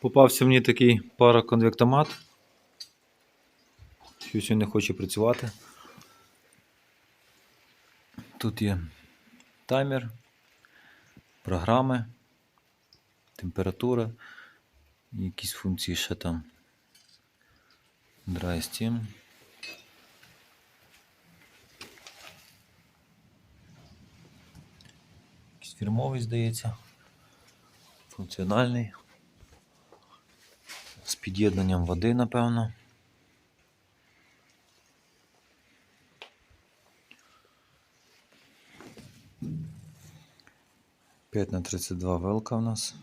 Попався мені такий параконвектомат. Щось він не хоче працювати. Тут є таймер, програми, температура, якісь функції ще там. Dry Steam. Фірмовий, здається. Функціональний. Під'єднанням води, напевно. П'ять на 32 велка у нас.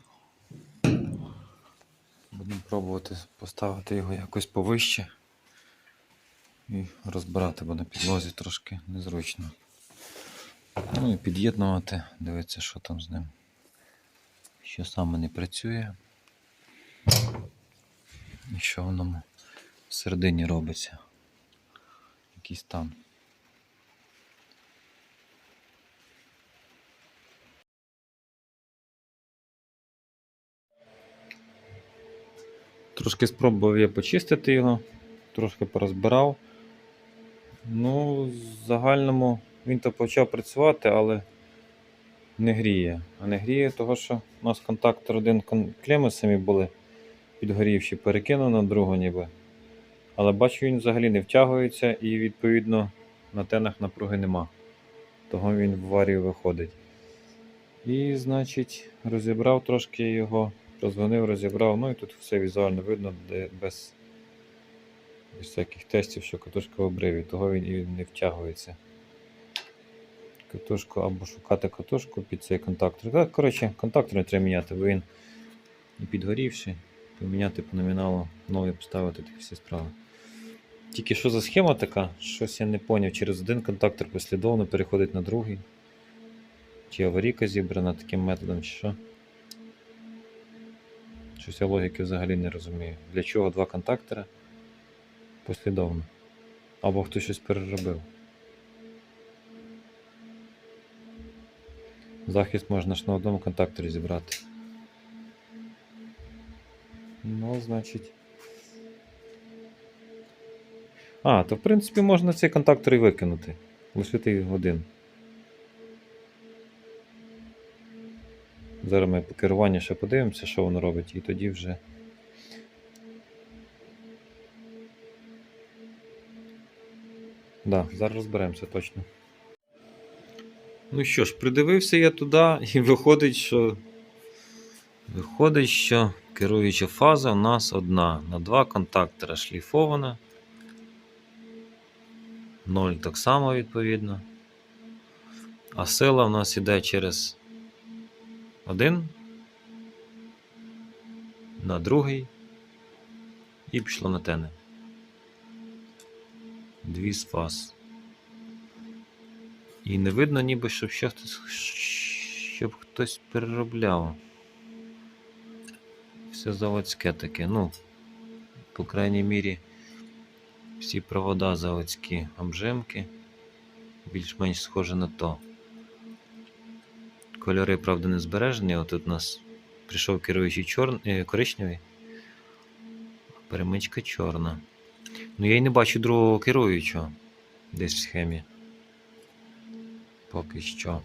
Будемо пробувати поставити його якось повище і розбирати, бо на підлозі трошки незручно. Ну і під'єднувати, дивитися, що там з ним. Що саме не працює. І що воно всередині робиться. Який стан. Трошки спробував я почистити його, трошки порозбирав. Ну, в загальному він то почав працювати, але не гріє. А не гріє, того що у нас контактор один клеми самі були підгорівші, перекинув на другу ніби. Але бачу, він взагалі не втягується і відповідно на тенах напруги нема. Того він в аварію виходить. І, значить, розібрав трошки його, розвинив, розібрав. Ну і тут все візуально видно, де без, без всяких тестів, що катушка в обриві, того він і не втягується. Катушку або шукати катушку під цей контактор. Так, коротше, контактор не треба міняти, бо він і підгорівший. Поміняти по номіналу, новий поставити такі всі справи. Тільки що за схема така? Щось я не поняв. Через один контактор послідовно переходить на другий. Чи аварійка зібрана таким методом, чи що. Щось я логіки взагалі не розумію. Для чого два контактора послідовно? Або хтось щось переробив. Захист можна ж на одному контакторі зібрати. Ну, значить. А, то в принципі можна цей контактор і викинути. Лишити один. Зараз ми по керуванню ще подивимося, що воно робить, і тоді вже. Да, зараз розберемося точно. Ну що ж, придивився я туди, і виходить, що. Виходить, що керуюча фаза у нас одна. На два контактора шліфована. 0 так само відповідно. А сила у нас іде через один на другий і пішло на тене. Дві з фаз. І не видно ніби, щоб ще хтось, щоб хтось переробляв. Все заводське таке. Ну, по крайній мірі, всі провода заводські обжимки. Більш-менш схоже на то. Кольори, правда, не збережені. Отут у нас прийшов керуючий чор... е, коричневий, перемичка чорна. Ну я й не бачу другого керуючого десь в схемі. Поки що.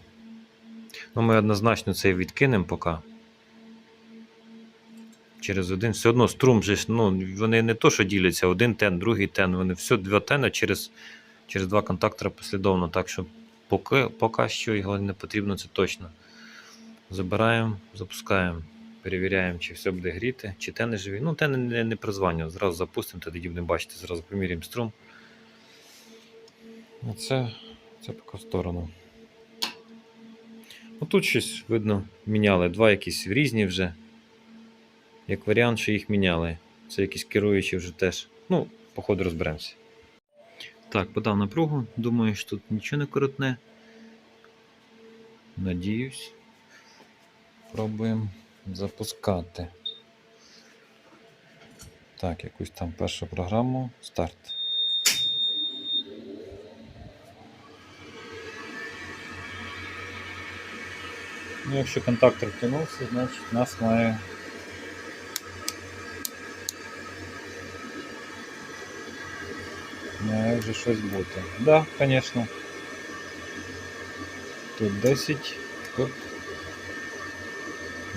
Ну, ми однозначно цей відкинемо поки. Через один. Все одно струм же ну, вони не то, що діляться, один тен, другий тен. Вони все два тена через, через два контактора послідовно. Так що поки, поки що його не потрібно, це точно. Забираємо, запускаємо, перевіряємо, чи все буде гріти, чи тени живі. Ну, тени не, не призванює. Зразу запустимо, тоді будемо бачити, зразу поміряємо струм. Оце, це поки в сторону. Ну, тут щось видно міняли. Два якісь різні вже. Як варіант, що їх міняли. Це якісь керуючі вже теж. Ну, по ходу розберемося. Так, подав напругу. Думаю, що тут нічого не коротне. Надіюсь. Пробуємо запускати. Так, якусь там першу програму. Старт. Ну, якщо контактор втягнувся, значить нас має Має вже щось бути. Так, да, звісно. Тут 10, тут.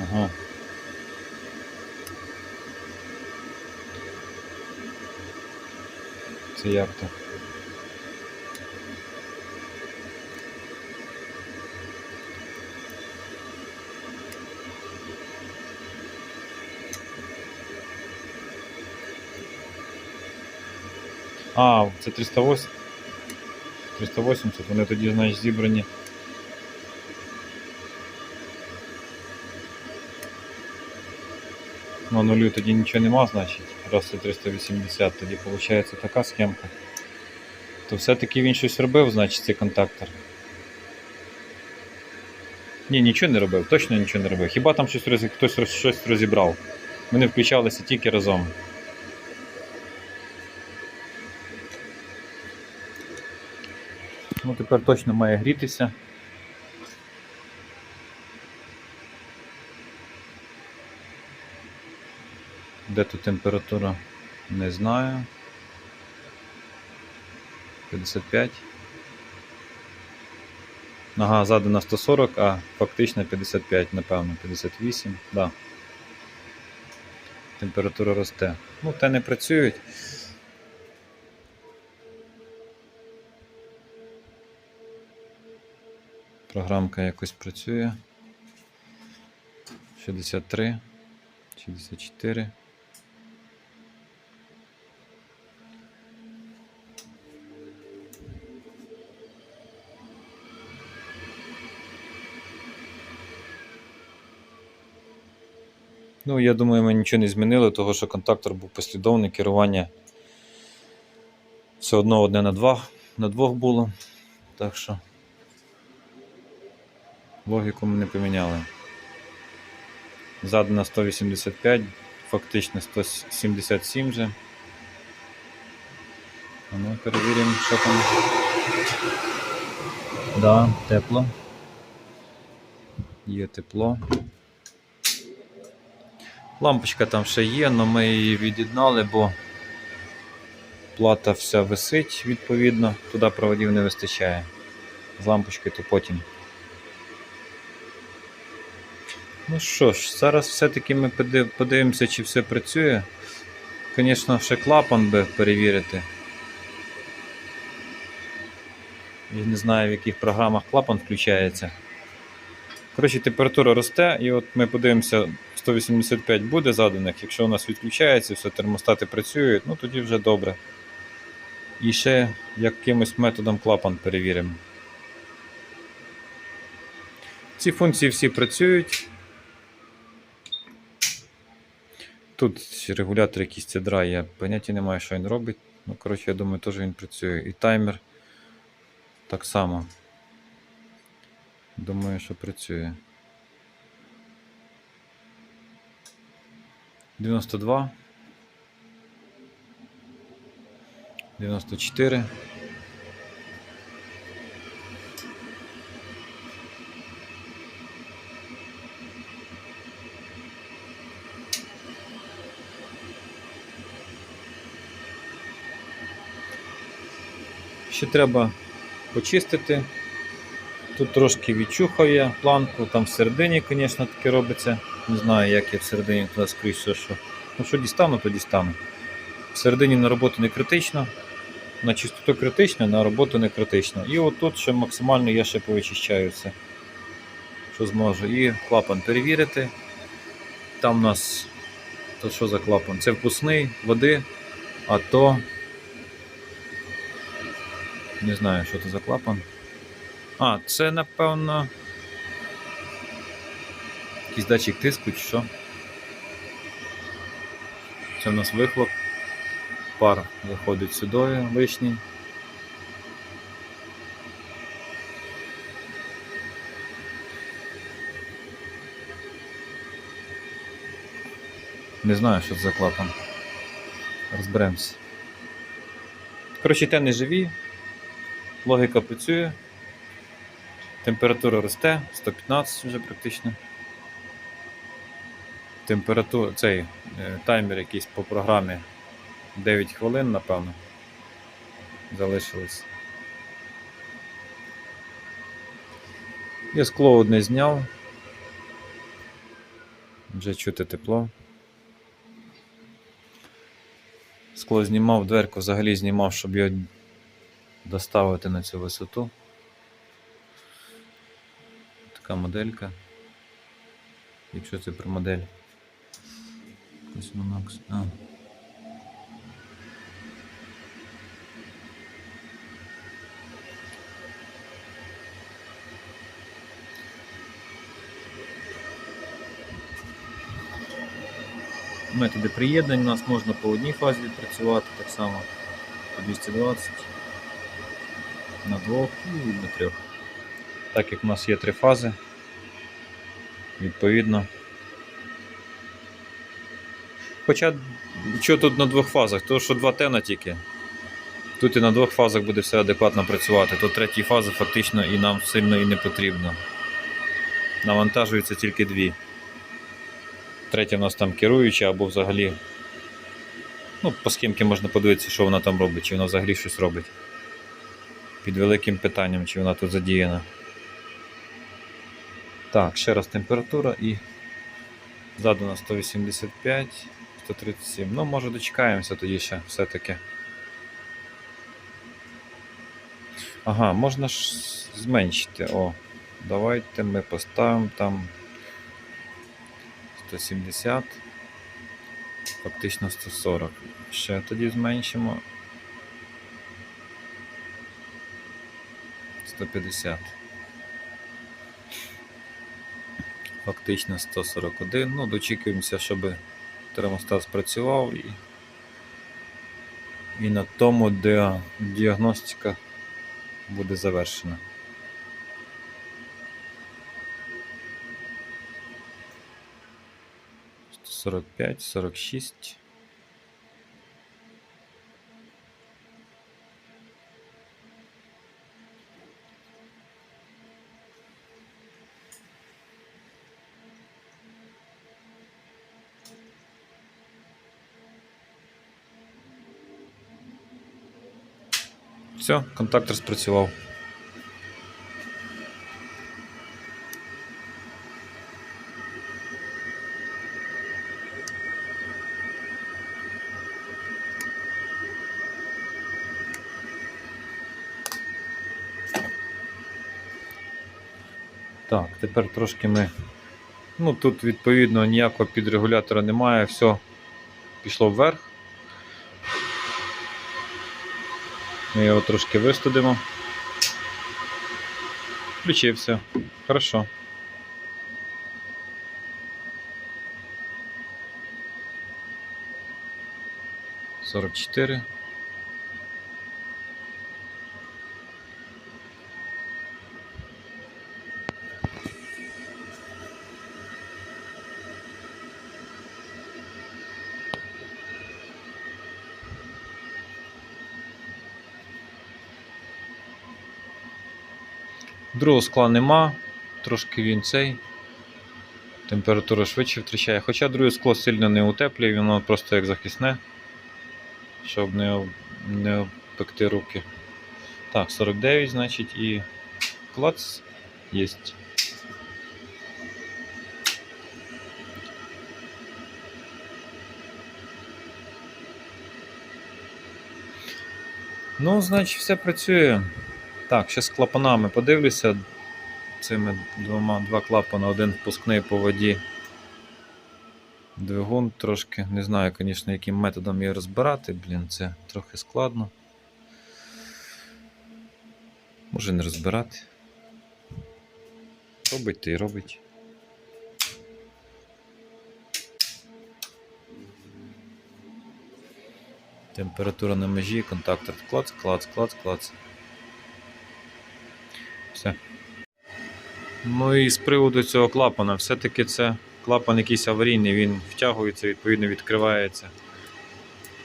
Ага. Це як то? А, це 308. 380, вони тоді, значить, зібрані. На нулю тоді нічого нема, значить. Раз це 380, тоді виходить така схемка. То все-таки він щось робив, значить, цей контактор. Ні, нічого не робив, точно нічого не робив. Хіба там щось хтось щось розібрав. Вони включалися тільки разом. Ну, тепер точно має грітися. Де тут температура? Не знаю. 55. Ага, задана 140, а фактично 55, напевно, 58. Да. Температура росте. Ну, те не працюють. Програмка якось працює. 63, 64. Ну, я думаю, ми нічого не змінили, того що контактор був послідовний, керування все одно одне на два, на двох було. Так що логіку ми не поміняли. Задана 185, фактично 177 вже. А ну, перевіримо, що там. Да, тепло. Є тепло. Лампочка там ще є, але ми її від'єднали, бо плата вся висить, відповідно, туди проводів не вистачає. З лампочкою то потім. Ну що ж, зараз все-таки ми подивимося, чи все працює. Звісно, ще клапан би перевірити. Я не знаю, в яких програмах клапан включається. Коротше, температура росте, і от ми подивимося, 185 буде заданих. Якщо у нас відключається, все термостати працюють, ну тоді вже добре. І ще якимось методом клапан перевіримо. Ці функції всі працюють. Тут регулятор якийсь цедра, я поняття не маю, що він робить. Ну, коротше, я думаю, теж він працює. І таймер так само. Думаю, що працює. 92. 94. Треба почистити. Тут трошки відчухав я планку, там всередині, звісно, таке робиться. Не знаю, як я всередині туди скрізь все, що. Ну, що дістану, то дістану. Всередині на роботу не критично. На чистоту критично, на роботу не критично. І отут ще максимально я ще повичищаю все, що зможу. І клапан перевірити. Там у нас. То що за клапан? Це впускний води, а то. Не знаю, що це за клапан. А, це напевно. Якийсь датчик тиску чи що. Це в нас вихлоп. Пар виходить сюди лишній. Не знаю, що це за клапан. Розберемося. Коротше, те не живі. Логіка працює. Температура росте, 115 вже практично. Температура, цей е, таймер якийсь по програмі 9 хвилин, напевно. залишилось. Я скло одне зняв. Вже чути тепло. Скло знімав, дверку взагалі знімав, щоб його доставити на цю висоту. Така моделька. Якщо це про модель. Cosmonax. А. Методи приєднань у нас можна по одній фазі відпрацювати так само. По 220 на двох і на трьох. Так як у нас є три фази, відповідно. Хоча що тут на двох фазах? Тому що два тена тільки. Тут і на двох фазах буде все адекватно працювати. Тут третій фази фактично і нам сильно і не потрібно. Навантажується тільки дві. Третя в нас там керуюча або взагалі. Ну, по схемці можна подивитися, що вона там робить, чи вона взагалі щось робить. Під великим питанням, чи вона тут задіяна. Так, ще раз температура і ззаду на 185, 137. Ну, може дочекаємося тоді ще все-таки. Ага, можна ж зменшити. О, давайте ми поставимо там 170, фактично 140. Ще тоді зменшимо. 150. Фактично 141. Ну, дочікуємося, щоб термостат спрацював і, і на тому, де діагностика буде завершена. Сорок п'ять, сорок шість. Все, контактор спрацював. Так, тепер трошки ми. Ну тут відповідно ніякого підрегулятора немає, все пішло вверх. Ми його трошки вистудимо. Включився. Хорошо. Сорок чотири. Другого скла нема, трошки він цей. Температура швидше втрачає. Хоча друге скло сильно не утеплює, воно просто як захисне, щоб не, не обпекти руки. Так, 49, значить, і клац є. Ну, значить, все працює. Так, ще з клапанами подивлюся. Цими двома два клапана, один впускний по воді. Двигун трошки. Не знаю, звісно, яким методом її розбирати. Блін, це трохи складно. Може не розбирати. Робить й робить. Температура на межі, контактор клац, клац, клац, клац. Все. Ну і з приводу цього клапана, все-таки це клапан якийсь аварійний, він втягується, відповідно відкривається.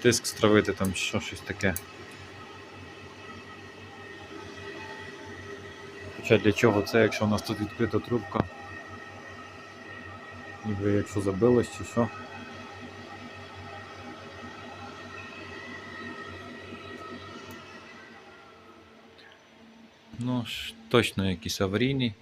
Тиск стравити там що щось таке. Хоча для чого це, якщо у нас тут відкрита трубка? Ніби якщо забилось чи що. Ну, точно якийсь аварійний.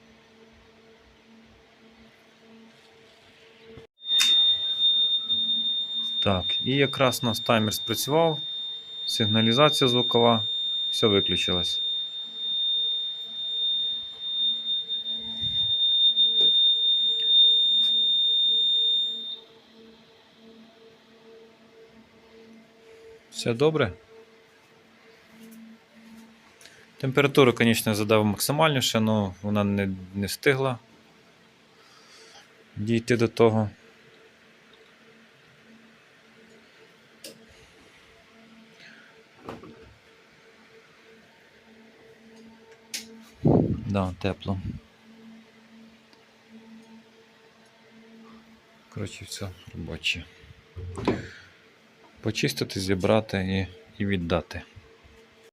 Так, і якраз у нас таймер спрацював, сигналізація звукова, все виключилось. Все добре. Температуру, звісно, задав максимальніше, але вона не, не встигла дійти до того. Да, тепло. Коротше, все робоче. Почистити, зібрати і, і віддати.